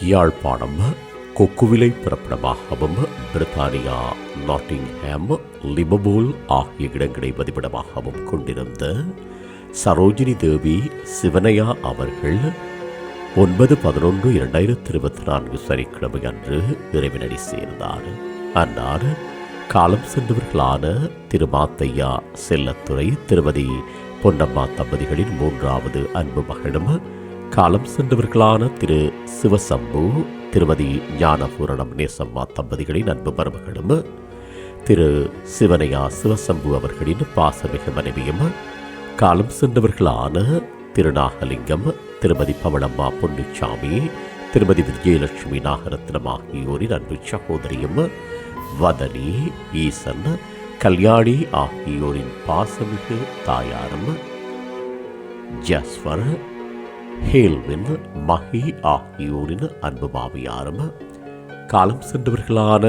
யாழ்ப்பாணம் கொக்குவிலை பிறப்பிடமாகவும் பிரித்தானியா Nottingham லிபபூல் ஆகிய இடங்களை பதிப்பிடமாகவும் கொண்டிருந்த சரோஜினி தேவி சிவனையா அவர்கள் ஒன்பது பதினொன்று இரண்டாயிரத்தி இருபத்தி நான்கு சனிக்கிழமை அன்று இறைவனடி சேர்ந்தார். அன்னார் காலம் சென்றவர்களான திருமாத்தையா செல்லத்துறை திருமதி பொன்னம்மா தம்பதிகளின் மூன்றாவது அன்பு மகளும் காலம் சென்றவர்களான திரு சிவசம்பு திருமதி ஞானபூரணம் நேசம்மா தம்பதிகளின் அன்பு மருமகளும் திரு சிவனையா சிவசம்பு அவர்களின் பாசமிகு மனைவியும் காலம் சென்றவர்களான திருநாகலிங்கம் திருமதி பவளம்மா பொன்னுச்சாமி திருமதி விஜயலட்சுமி நாகரத்னம் ஆகியோரின் அன்பு சகோதரியும் வதனி ஈசன் கல்யாணி ஆகியோரின் பாசமிகு தாயாரும் ஜஸ்வர் ஹேல்வின் மஹி ஆகியோரின் அன்பு மாமியாரும் காலம் சென்றவர்களான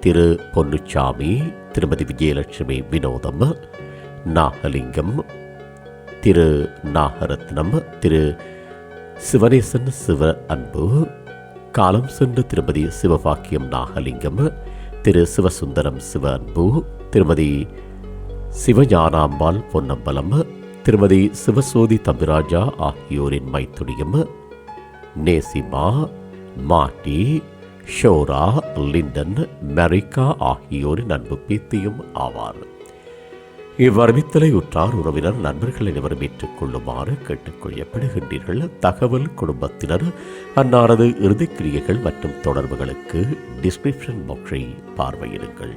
திரு பொன்னுச்சாமி திருமதி விஜயலட்சுமி வினோதம் நாகலிங்கம் திரு நாகரத்னம் திரு சிவனேசன் சிவ அன்பு காலம் சென்ற திருமதி சிவபாக்கியம் நாகலிங்கம் திரு சிவசுந்தரம் சிவ அன்பு திருமதி சிவஞானாம்பாள் பொன்னம்பலம் திருமதி சிவசோதி தம்பிராஜா ஆகியோரின் மைத்துனியும் நேசிமா மாட்டி ஷோரா லிண்டன் மெரிக்கா ஆகியோரின் அன்பு பீத்தியும் ஆவார். இவ்வறிவித்தலை உற்றார் உறவினர் நண்பர்கள் அனைவரும் ஏற்றுக்கொள்ளுமாறு கேட்டுக்கொள்ளப்படுகின்றீர்கள் தகவல் குடும்பத்தினர் அன்னாரது இறுதிக்கிரியைகள் மற்றும் தொடர்புகளுக்கு டிஸ்கிரிப்ஷன் பாக்ஸை பார்வையிடுங்கள்.